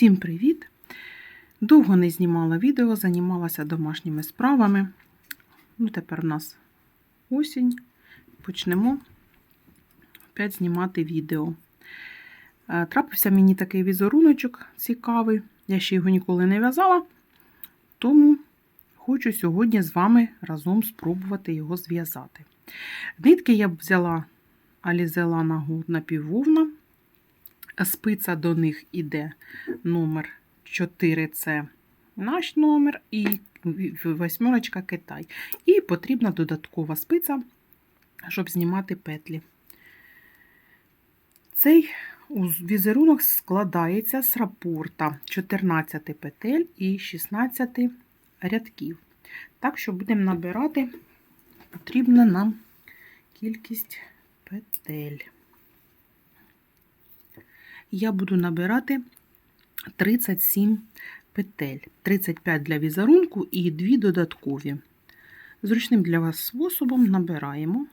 Всім привіт! Довго не знімала відео, займалася домашніми справами. Ну, тепер у нас осінь. Почнемо опять знімати відео. Е, Трапився мені такий візеруночок цікавий. Я ще його ніколи не в'язала, тому хочу сьогодні з вами разом спробувати його зв'язати. Нитки я б взяла Alize Нагу напіввовна. Спиця до них іде номер 4 це наш номер і восьмерочка Китай. І потрібна додаткова спиця, щоб знімати петлі. Цей візерунок складається з рапорта 14 петель і 16 рядків. Так що будемо набирати потрібна нам кількість петель. Я буду набирати 37 петель, 35 для візерунку і 2 додаткові. Зручним для вас способом набираємо.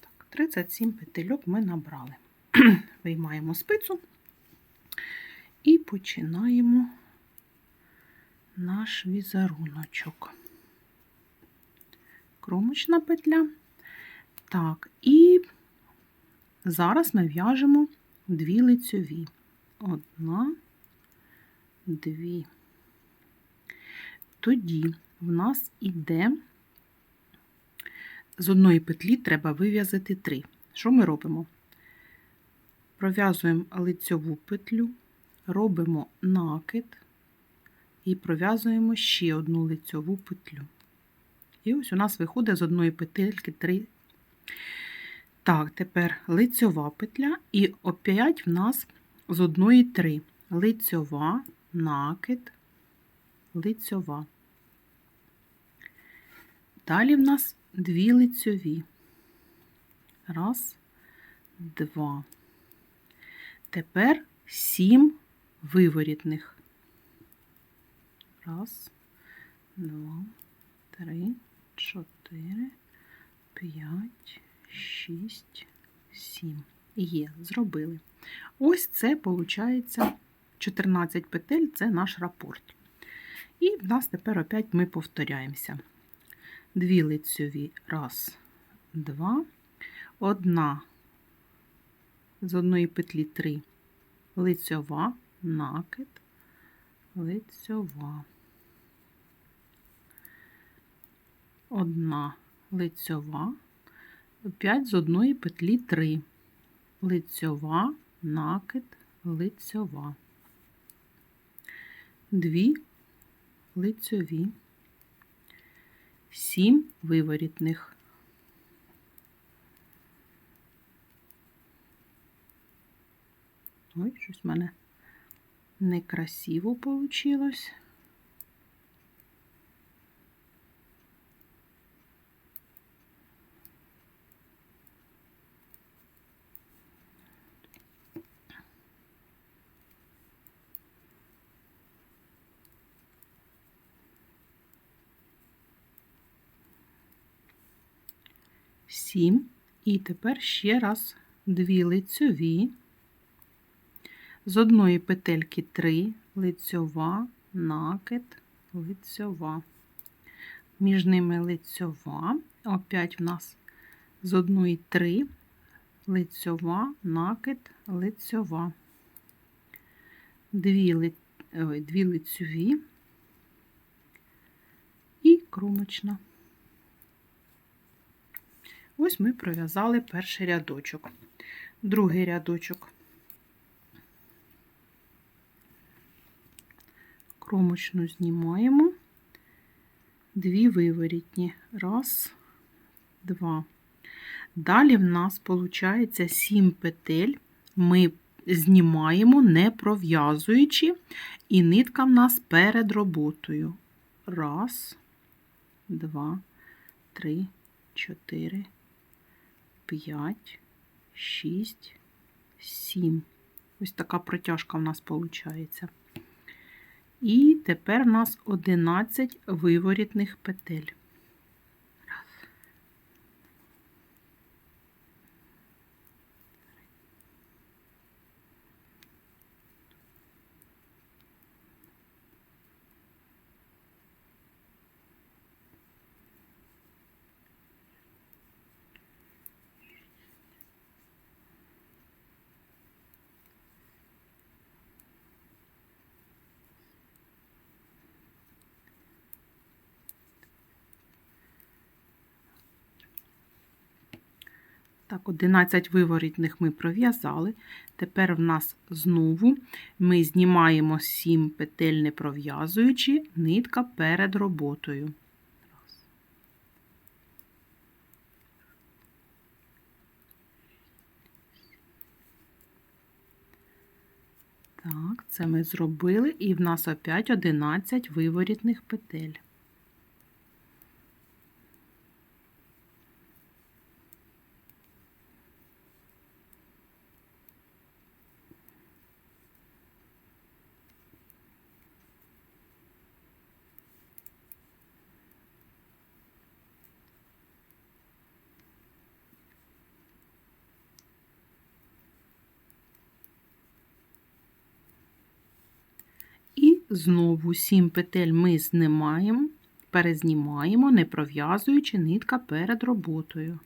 Так, 37 петельок ми набрали. Виймаємо спицю і починаємо наш візеруночок. Кромочна петля. Так, і зараз ми в'яжемо дві лицьові. Одна, дві. Тоді в нас іде з одної петлі треба вив'язати три. Що ми робимо? Пров'язуємо лицьову петлю, робимо накид і пров'язуємо ще одну лицьову петлю. І ось у нас виходить з одної петельки три. Так, тепер лицьова петля, і опять в нас з одної три. Лицьова, накид, лицьова. Далі в нас дві лицьові. Раз, два. Тепер сім виворітних. Раз, два, три, чотири, п'ять, шість, сім. Є, зробили. Ось це, виходить, 14 петель це наш рапорт. І в нас тепер опять ми повторяємося. Дві лицьові, раз, два, одна, з одної петлі три, лицьова, накид, лицьова. Одна. Лицьова, 5 з одної петлі 3, лицьова, накид, лицьова, дві. Лицьові, 7 виворітних. Ой, щось в мене некрасиво вийшло. Сім. І тепер ще раз дві лицьові. З одної петельки 3, лицьова, накид, лицьова. Між ними лицьова. Опять в нас з одної 3, лицьова, накид, лицьова. Дві, ли... Лицьові і кромочна. Ось ми пров'язали перший рядочок. другий рядочок. Кромочну знімаємо, дві виворітні. Раз, два. Далі в нас виходить 7 петель. Ми знімаємо, не пров'язуючи, і нитка в нас перед роботою. Раз, два, три, чотири, п'ять, шість, сім. Ось така протяжка в нас виходить. І тепер у нас 11 виворітних петель. Так, 11 виворітних ми пров'язали. Тепер в нас знову ми знімаємо 7 петель, не пров'язуючи, нитка перед роботою. Так, це ми зробили, і в нас опять 11 виворітних петель. І знову 7 петель ми знімаємо, перезнімаємо, не пров'язуючи нитка перед роботою.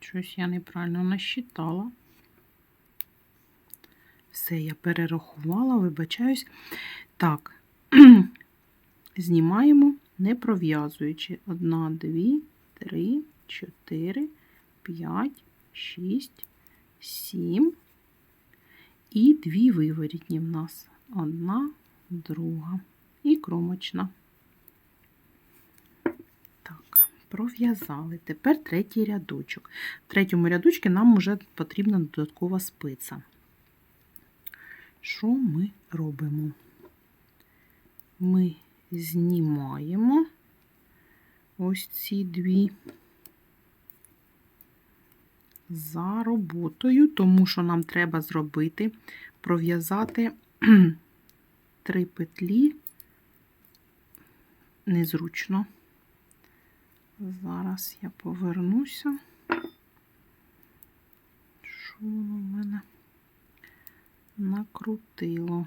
Щось я неправильно насчитала. Все, я перерахувала, вибачаюсь. Так, знімаємо, не пров'язуючи. Одна, дві, три, чотири, п'ять, шість, сім. І дві виворітні в нас. Одна, друга і кромочна. Так, пров'язали. Тепер третій рядочок. В третьому рядочку нам вже потрібна додаткова спиця. Що ми робимо? Ми знімаємо ось ці дві за роботою, тому що нам треба зробити, пров'язати три петлі незручно. Зараз я повернуся. Що воно в мене накрутило?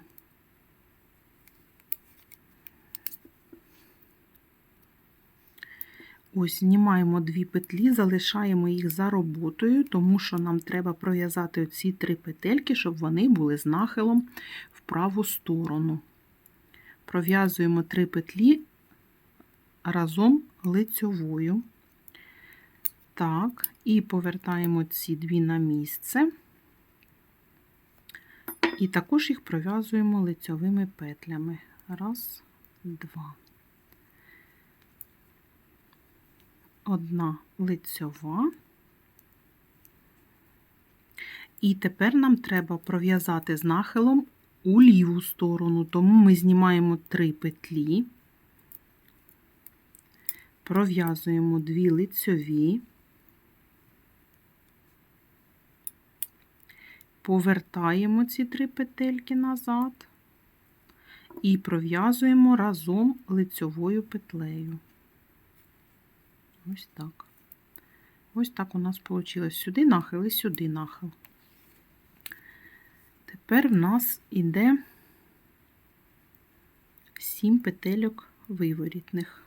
Ось знімаємо дві петлі, залишаємо їх за роботою, тому що нам треба пров'язати оці три петельки, щоб вони були з нахилом в праву сторону. Пров'язуємо три петлі разом лицьовою. Так, і повертаємо ці дві на місце. І також їх пров'язуємо лицьовими петлями. Раз, два. Одна лицьова. І тепер нам треба пров'язати з нахилом у ліву сторону, тому ми знімаємо три петлі, пров'язуємо дві лицьові, повертаємо ці три петельки назад і пров'язуємо разом лицьовою петлею. Ось так. Ось так у нас вийшло. Сюди нахил і сюди нахил. Тепер в нас іде 7 петельок виворітних.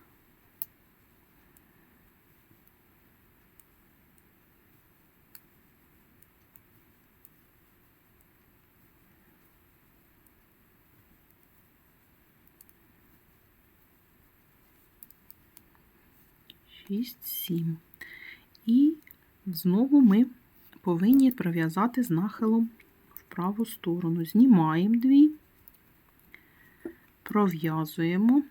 6, 7. І знову ми повинні пров'язати з нахилом в праву сторону. Знімаємо дві, пров'язуємо,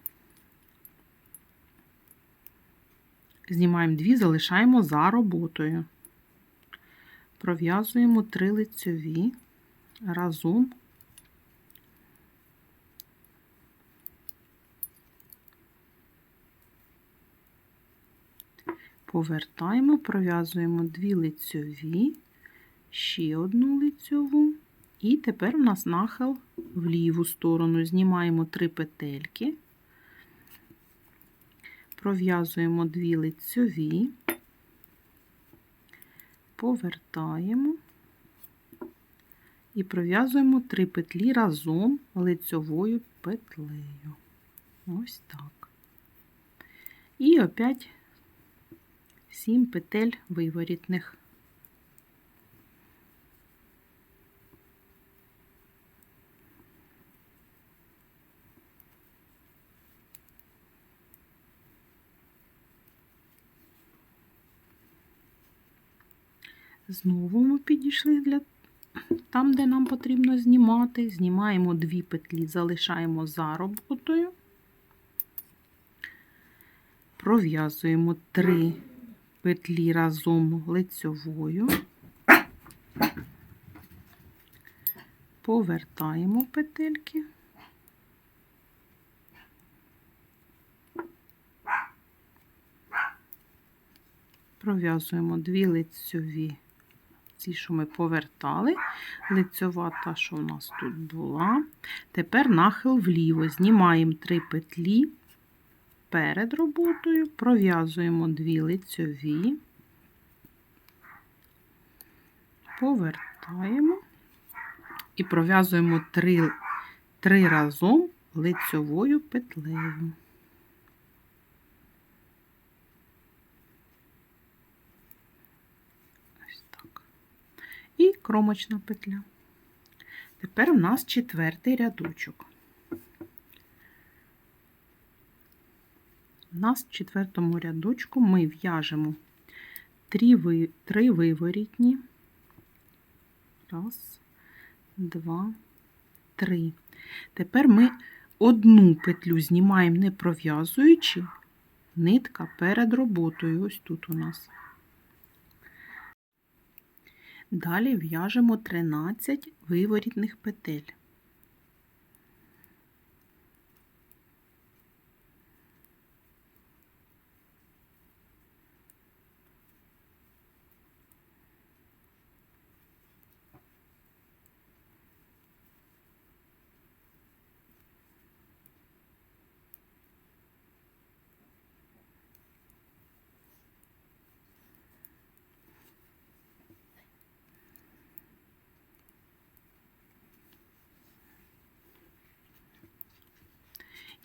знімаємо дві, залишаємо за роботою. Пров'язуємо три лицьові разом. Повертаємо, пров'язуємо дві лицьові, ще одну лицьову, і тепер у нас нахил в ліву сторону. Знімаємо три петельки, пров'язуємо дві лицьові, повертаємо і пров'язуємо три петлі разом лицьовою петлею. Ось так. І опять 7 петель виворітних. Знову ми підійшли для там, де нам потрібно знімати. Знімаємо дві петлі, залишаємо за роботою, пров'язуємо три петлі разом лицьовою, повертаємо петельки. Пров'язуємо дві лицьові, ці, що ми повертали, лицьова та, що у нас тут була. Тепер нахил вліво. Знімаємо три петлі перед роботою, пров'язуємо дві лицьові, повертаємо і пров'язуємо три, три разом лицьовою петлею. Ось так. І кромочна петля. Тепер у нас четвертий рядочок. Нас в четвертому рядочку ми в'яжемо три, виворітні. Раз, два, три. Тепер ми одну петлю знімаємо, не пров'язуючи, нитка перед роботою. Ось тут у нас. Далі в'яжемо 13 виворітних петель.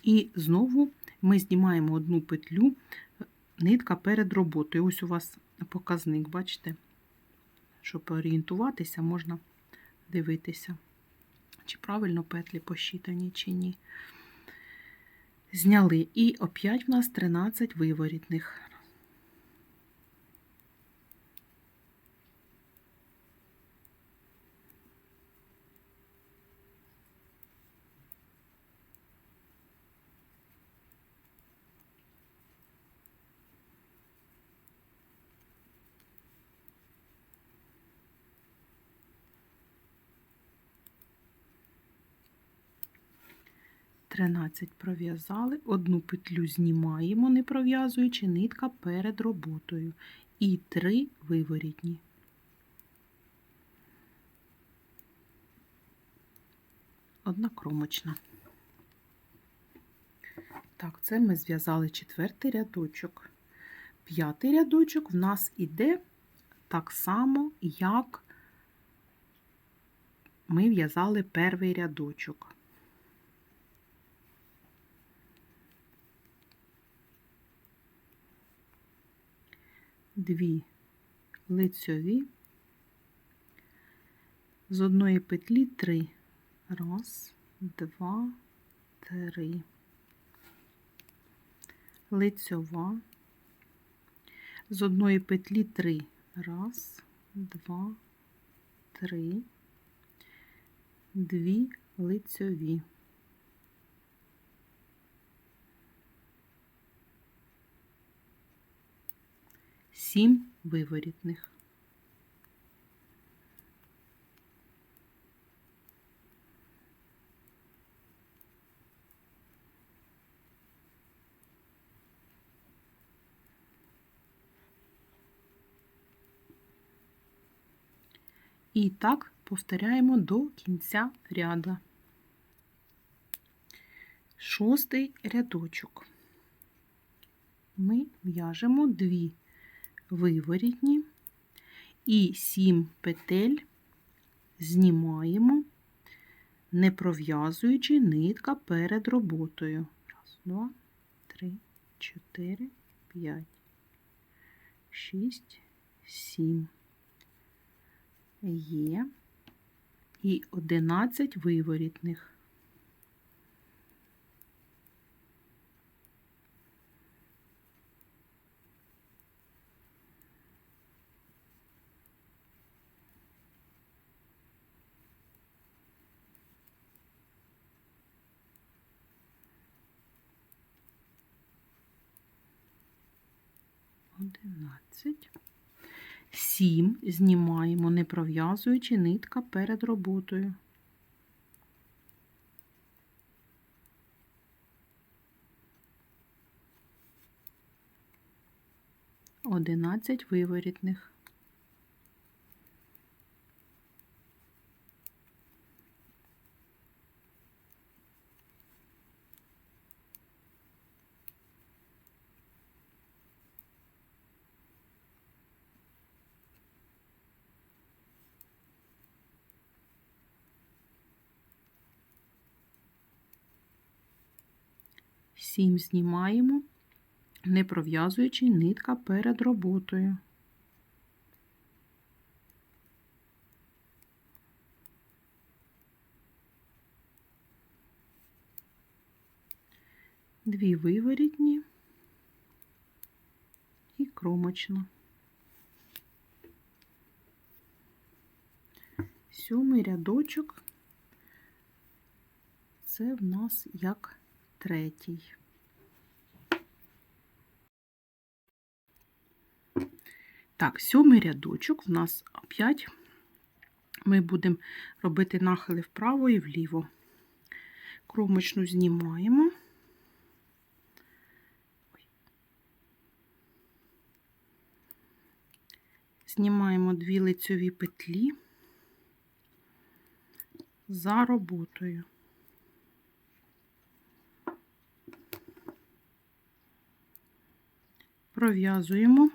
І знову ми знімаємо одну петлю, нитка перед роботою. Ось у вас показник, бачите? Щоб орієнтуватися, можна дивитися, чи правильно петлі посчитані, чи ні. Зняли. І опять в нас 13 виворітних. Тринадцять пров'язали, одну петлю знімаємо, не пров'язуючи, нитка перед роботою. І три виворітні. Одна кромочна. Так, це ми зв'язали четвертий рядочок. П'ятий рядочок в нас іде так само, як ми в'язали перший рядочок. Дві лицьові, з одної петлі три. Раз, два, три. Лицьова, з одної петлі 3. Раз, два, три, дві лицьові. Сім виворітних. І так повторяємо до кінця ряда. Шостий рядочок. Ми в'яжемо дві виворітні і сім петель знімаємо, не пров'язуючи нитка перед роботою. Раз, два, три, чотири, п'ять, шість, сім є і 11 виворітних. Одинадцять. 7 знімаємо, не пров'язуючи нитка перед роботою. Одинадцять виворітних. Сім знімаємо, не пров'язуючи нитка перед роботою. Дві виворітні і кромочна. Сьомий рядочок це в нас як третій. Так, сьомий рядочок в нас опять ми будемо робити нахили вправо і вліво. Кромочну знімаємо. Знімаємо дві лицьові петлі за роботою. Пров'язуємо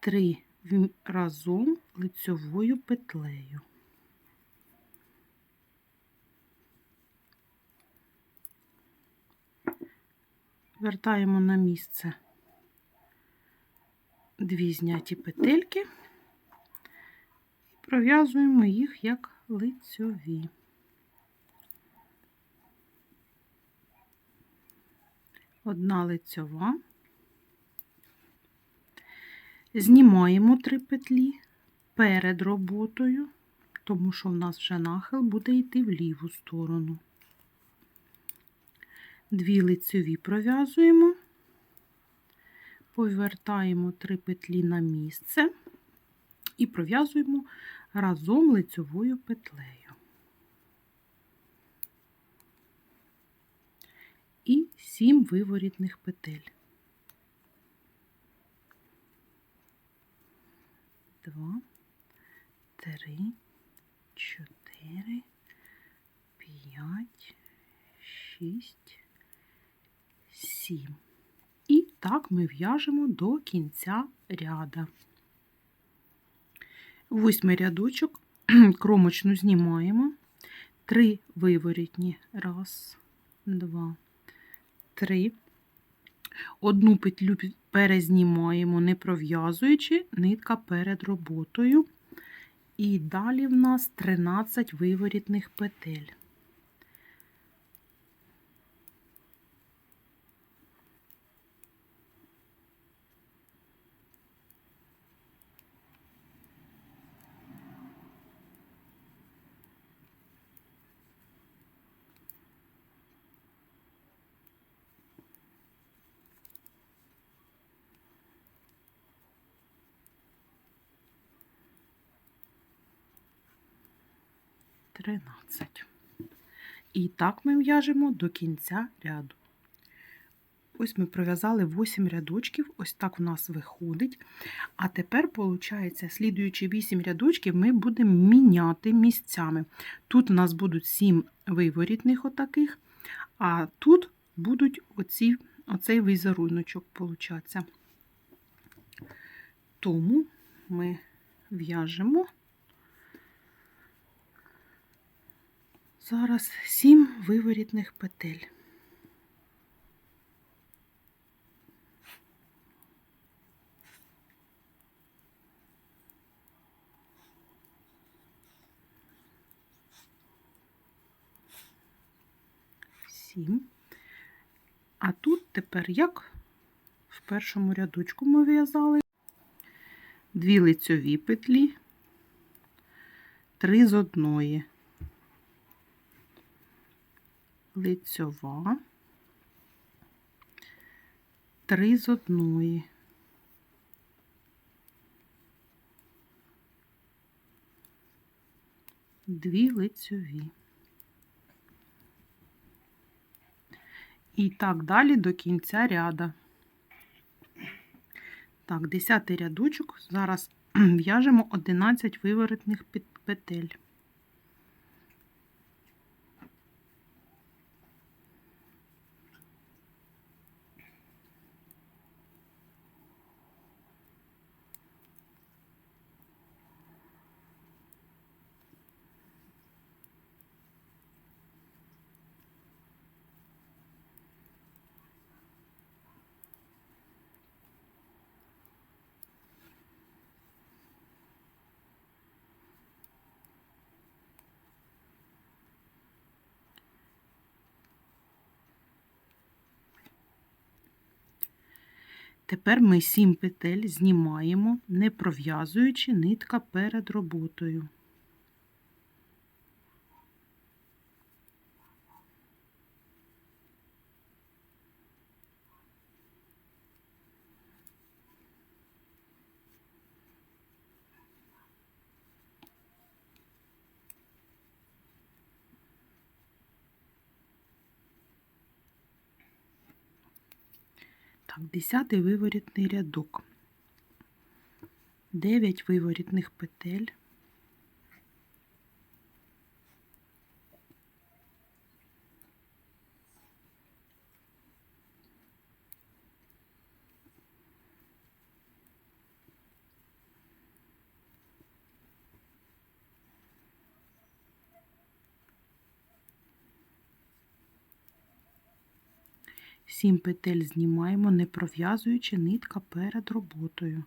три разом лицьовою петлею. Вертаємо на місце дві зняті петельки і пров'язуємо їх як лицьові. Одна лицьова. Знімаємо три петлі перед роботою, тому що в нас вже нахил буде йти в ліву сторону. Дві лицеві пров'язуємо, повертаємо три петлі на місце і пров'язуємо разом лицевою петлею. І сім виворітних петель. Два, три, чотири, п'ять, шість, сім. І так ми в'яжемо до кінця ряда. Восьмий рядочок, кромочну знімаємо, три виворітні. Раз, два, три. Одну петлю перезнімаємо, не пров'язуючи нитка перед роботою. І далі в нас 13 виворітних петель. 13. І так ми в'яжемо до кінця ряду. Ось ми пров'язали 8 рядочків, ось так у нас виходить. А тепер, виходить, слідуючі 8 рядочків ми будемо міняти місцями. Тут у нас будуть 7 виворітних отаких, а тут будуть оці, оцей візеруночок, виходить. Тому ми в'яжемо зараз 7 виворітних петель. Сім. А тут тепер як в першому рядочку ми в'язали дві лицьові петлі, три з одної, лицьова, три з одної. Дві лицьові. І так далі до кінця ряда. Так, 10 рядочок. Зараз в'яжемо 11 виворотних петель. Тепер ми 7 петель знімаємо, не пров'язуючи нитка перед роботою. 10 виворітний рядок. 9 виворітних петель. Сім петель знімаємо, не пров'язуючи нитка перед роботою.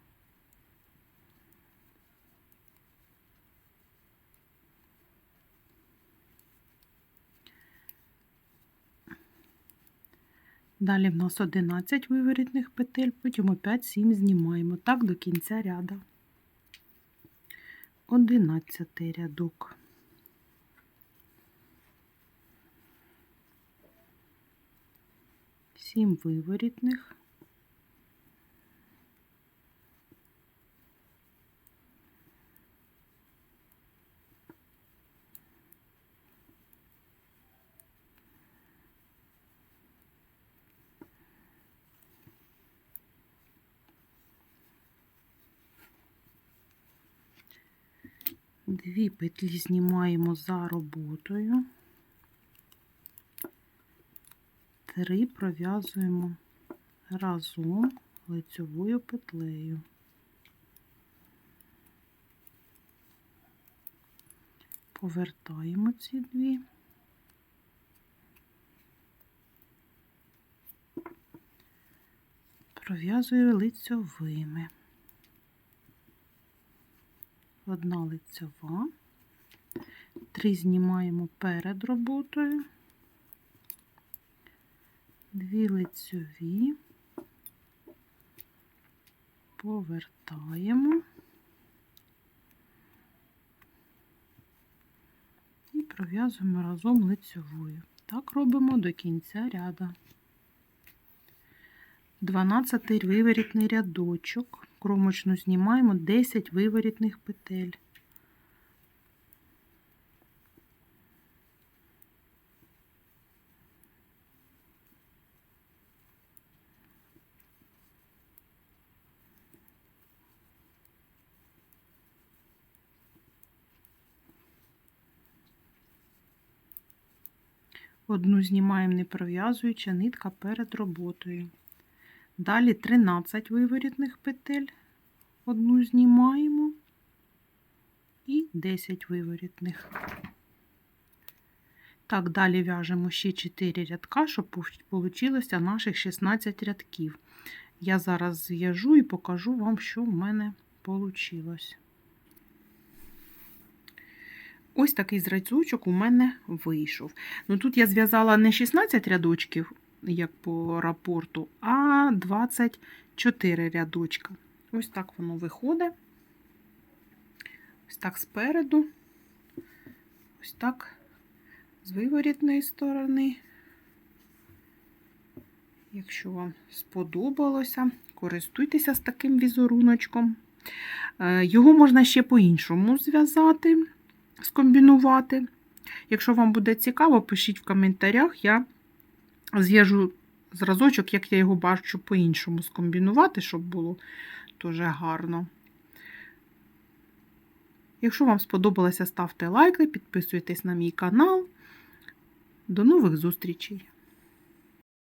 Далі в нас 11 виворітних петель, потім опять 7 знімаємо. Так до кінця ряда. 11 рядок. Сім виворітних. Дві петлі знімаємо за роботою. Три пров'язуємо разом лицьовою петлею. Повертаємо ці дві. Пров'язую лицьовими. Одна лицьова, три знімаємо перед роботою дві лицьові, повертаємо і пров'язуємо разом лицьовою. Так робимо до кінця ряда. 12 виворітний рядочок, кромочну знімаємо 10 виворітних петель. Одну знімаємо не пров'язуючи, нитка перед роботою. Далі 13 виворітних петель. Одну знімаємо і 10 виворітних. Так, далі в'яжемо ще 4 рядка, щоб вийшло наших 16 рядків. Я зараз зв'яжу і покажу вам, що в мене вийшло. Ось такий зрайцючок у мене вийшов. Ну тут я зв'язала не 16 рядочків, як по рапорту, а 24 рядочка. Ось так воно виходить. Ось так спереду, ось так з виворітної сторони. Якщо вам сподобалося, користуйтеся з таким візеруночком. Е, Його можна ще по-іншому зв'язати, скомбінувати. Якщо вам буде цікаво, пишіть в коментарях, я зв'яжу зразочок, як я його бачу по-іншому скомбінувати, щоб було дуже гарно. Якщо вам сподобалося, ставте лайки, підписуйтесь на мій канал. До нових зустрічей!